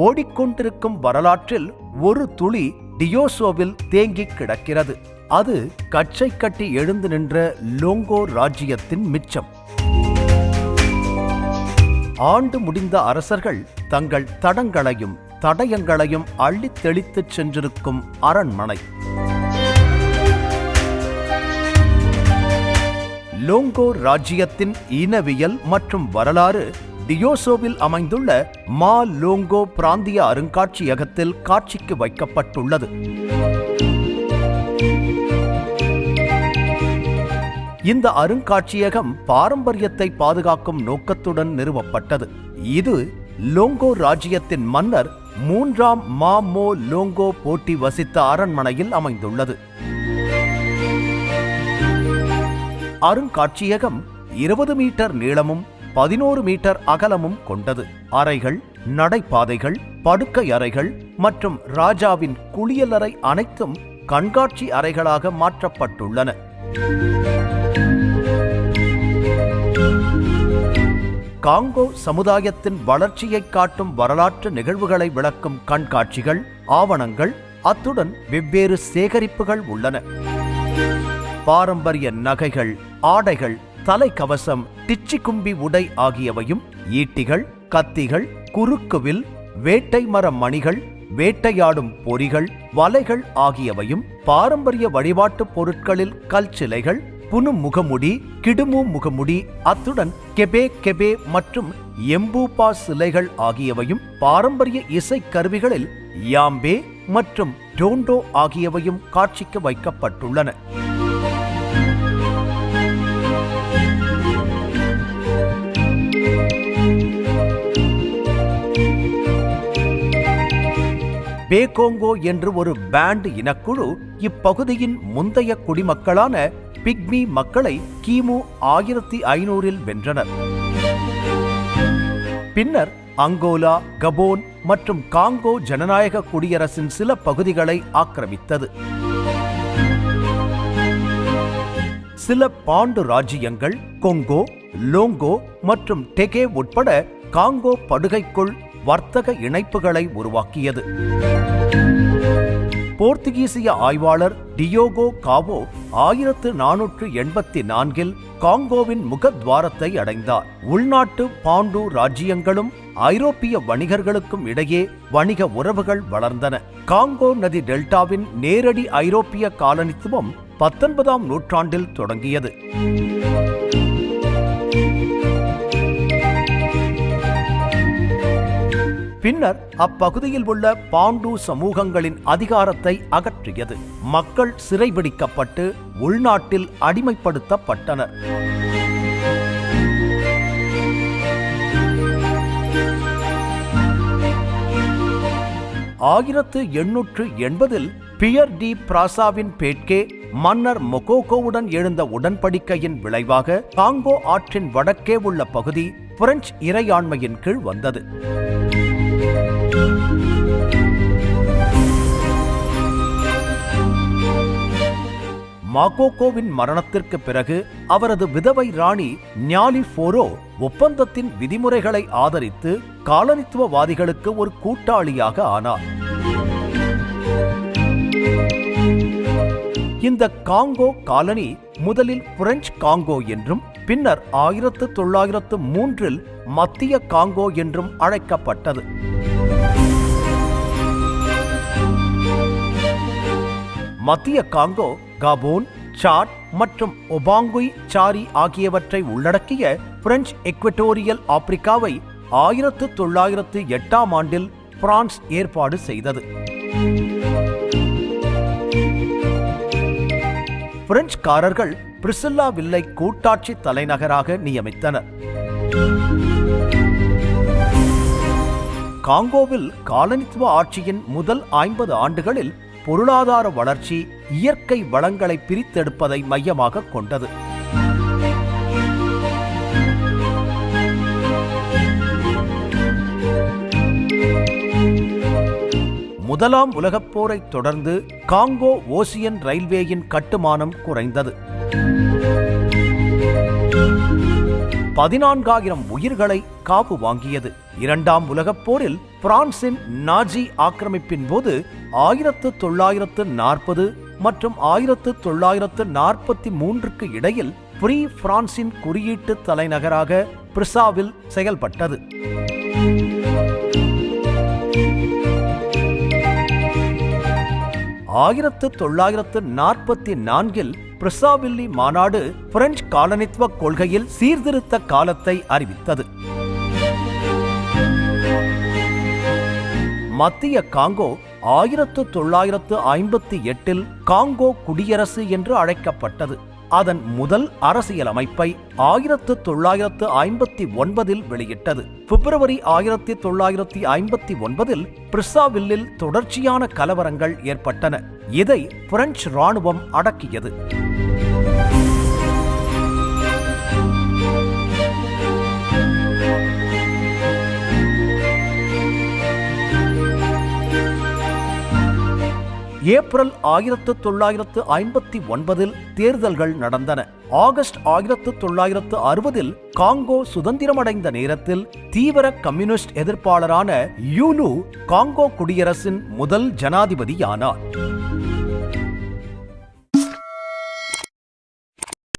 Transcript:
ஓடிக்கொண்டிருக்கும் வரலாற்றில் ஒரு துளி டியோசோவில் தேங்கி கிடக்கிறது. அது கச்சை கட்டி எழுந்து நின்ற லோங்கோ ராஜ்யத்தின் மிச்சம். ஆண்டு முடிந்த அரசர்கள் தங்கள் தடங்களையும் தடயங்களையும் அள்ளித் தெளித்துச் சென்றிருக்கும் அரண்மனை. லோங்கோ ராஜ்யத்தின் இனவியல் மற்றும் வரலாறு டியோசோவில் அமைந்துள்ள மா லோங்கோ பிராந்திய அருங்காட்சியகத்தில் காட்சிக்கு வைக்கப்பட்டுள்ளது. இந்த அருங்காட்சியகம் பாரம்பரியத்தை பாதுகாக்கும் நோக்கத்துடன் நிறுவப்பட்டது. இது லோங்கோ ராஜ்யத்தின் மன்னர் மூன்றாம் மா மோ லோங்கோ போட்டி வசித்த அரண்மனையில் அமைந்துள்ளது. அருங்காட்சியகம் இருபது மீட்டர் நீளமும் பதினோரு மீட்டர் அகலமும் கொண்டது. அறைகள் நடைபாதைகள் படுக்கை அறைகள் மற்றும் ராஜாவின் குளியலறை அனைத்தும் கண்காட்சி அறைகளாக மாற்றப்பட்டுள்ளன. காங்கோ சமுதாயத்தின் வளர்ச்சியை காட்டும் வரலாற்று நிகழ்வுகளை விளக்கும் கண்காட்சிகள் ஆவணங்கள் அத்துடன் வெவ்வேறு சேகரிப்புகள் உள்ளன. பாரம்பரிய நகைகள் ஆடைகள் தலைக்கவசம் டிச்சிக்கும்பி உடை ஆகியவையும் ஈட்டிகள் கத்திகள் குறுக்குவில் வேட்டை மர மணிகள் வேட்டையாடும் பொறிகள் வலைகள் ஆகியவையும் பாரம்பரிய வழிபாட்டுப் பொருட்களில் கல் சிலைகள் புனு முகமுடி கிடுமு முகமுடி அத்துடன் கெபே கெபே மற்றும் எம்பூபா சிலைகள் ஆகியவையும் பாரம்பரிய இசைக் கருவிகளில் யாம்பே மற்றும் டோண்டோ ஆகியவையும் காட்சிக்கு வைக்கப்பட்டுள்ளன. பேகோங்கோ என்று ஒரு பேண்ட் இனக்குழு இப்பகுதியின் முந்தைய குடிமக்களான பிக்மி மக்களை கிமு ஆயிரத்தி ஐநூறில் வென்றனர். பின்னர் அங்கோலா கபோன் மற்றும் காங்கோ ஜனநாயக குடியரசின் சில பகுதிகளை ஆக்கிரமித்தது. சில பாண்டு ராஜ்யங்கள் கொங்கோ லோங்கோ மற்றும் டெகே உட்பட காங்கோ படுகைக்குள் வர்த்தக இணைப்புகளை உருவாக்கியது. போர்த்துகீசிய ஆய்வாளர் டியோகோ காவோ ஆயிரத்து நானூற்று எண்பத்தி நான்கில் காங்கோவின் முகத்வாரத்தை அடைந்தார். உள்நாட்டு பாண்டு ராஜ்யங்களும் ஐரோப்பிய வணிகர்களுக்கும் இடையே வணிக உறவுகள் வளர்ந்தன. காங்கோ நதி டெல்டாவின் நேரடி ஐரோப்பிய காலனித்துவம் பத்தொன்பதாம் நூற்றாண்டில் தொடங்கியது. பின்னர் அப்பகுதியில் உள்ள பாண்டு சமூகங்களின் அதிகாரத்தை அகற்றியது. மக்கள் சிறைபிடிக்கப்பட்டு உள்நாட்டில் அடிமைப்படுத்தப்பட்டனர் ஆயிரத்து எண்ணூற்று எண்பதில் பியர் டி பிராசாவின் பேட்கே மன்னர் மொகோகோவுடன் எழுந்த உடன்படிக்கையின் விளைவாக காங்கோ ஆற்றின் வடக்கே உள்ள பகுதி பிரெஞ்சு இறையாண்மையின் கீழ் வந்தது. மாகோகோவின் மரணத்திற்கு பிறகு அவரது விதவை ராணி ஞாலி ஃபோரோ ஒப்பந்தத்தின் விதிமுறைகளை ஆதரித்து காலனித்துவவாதிகளுக்கு ஒரு கூட்டாளியாக ஆனார். இந்த காங்கோ காலனி முதலில் பிரெஞ்சு காங்கோ என்றும் பின்னர் ஆயிரத்து தொள்ளாயிரத்து மூன்றில் மத்திய காங்கோ என்றும் அழைக்கப்பட்டது. மத்திய காங்கோ காபோன் சாட் மற்றும் ஒபாங்குய் சாரி ஆகியவற்றை உள்ளடக்கிய பிரெஞ்சு எக்வட்டோரியல் ஆப்பிரிக்காவை ஆயிரத்து தொள்ளாயிரத்து எட்டாம் ஆண்டில் பிரான்ஸ் ஏற்பாடு செய்தது. பிரெஞ்சுக்காரர்கள் பிரிசில்லா வில்லை கூட்டாட்சி தலைநகராக நியமித்தனர். காங்கோவில் காலனித்துவ ஆட்சியின் முதல் ஐம்பது ஆண்டுகளில் பொருளாதார வளர்ச்சி இயற்கை வளங்களை பிரித்தெடுப்பதை மையமாக கொண்டது. முதலாம் உலகப் போரைத் தொடர்ந்து காங்கோ ஓசியன் ரயில்வேயின் கட்டுமானம் குறைந்தது. பதினான்காயிரம் உயிர்களை காப்பு வாங்கியது. இரண்டாம் உலகப் போரில் பிரான்சின் நாஜி ஆக்கிரமிப்பின் போது ஆயிரத்து தொள்ளாயிரத்து நாற்பது மற்றும் ஆயிரத்து தொள்ளாயிரத்து நாற்பத்தி மூன்றுக்கு இடையில் ஃப்ரீ பிரான்சின் குறியீட்டு தலைநகராக பிரிசாவில் செயல்பட்டது. ஆயிரத்து தொள்ளாயிரத்து நாற்பத்தி நான்கில் பிரசாவில்லி மாநாடு பிரெஞ்சு காலனித்துவ கொள்கையில் சீர்திருத்த காலத்தை அறிவித்தது. மத்திய காங்கோ ஆயிரத்து தொள்ளாயிரத்து ஐம்பத்தி எட்டில் காங்கோ குடியரசு என்று அழைக்கப்பட்டது. அதன் முதல் அரசியலமைப்பை ஆயிரத்து தொள்ளாயிரத்து ஐம்பத்தி ஒன்பதில் வெளியிட்டது. பிப்ரவரி ஆயிரத்தி தொள்ளாயிரத்தி ஐம்பத்தி ஒன்பதில் பிரிசாவில்லில் தொடர்ச்சியான கலவரங்கள் ஏற்பட்டன. இதை பிரெஞ்சு ராணுவம் அடக்கியது. ஏப்ரல் ஆயிரத்து தொள்ளாயிரத்து ஐம்பத்தி ஒன்பதில் தேர்தல்கள் நடந்தன. ஆகஸ்ட் ஆயிரத்து தொள்ளாயிரத்து அறுபதில் காங்கோ சுதந்திரமடைந்த நேரத்தில் தீவிர கம்யூனிஸ்ட் எதிர்ப்பாளரான யூலு காங்கோ குடியரசின் முதல் ஜனாதிபதியானார்.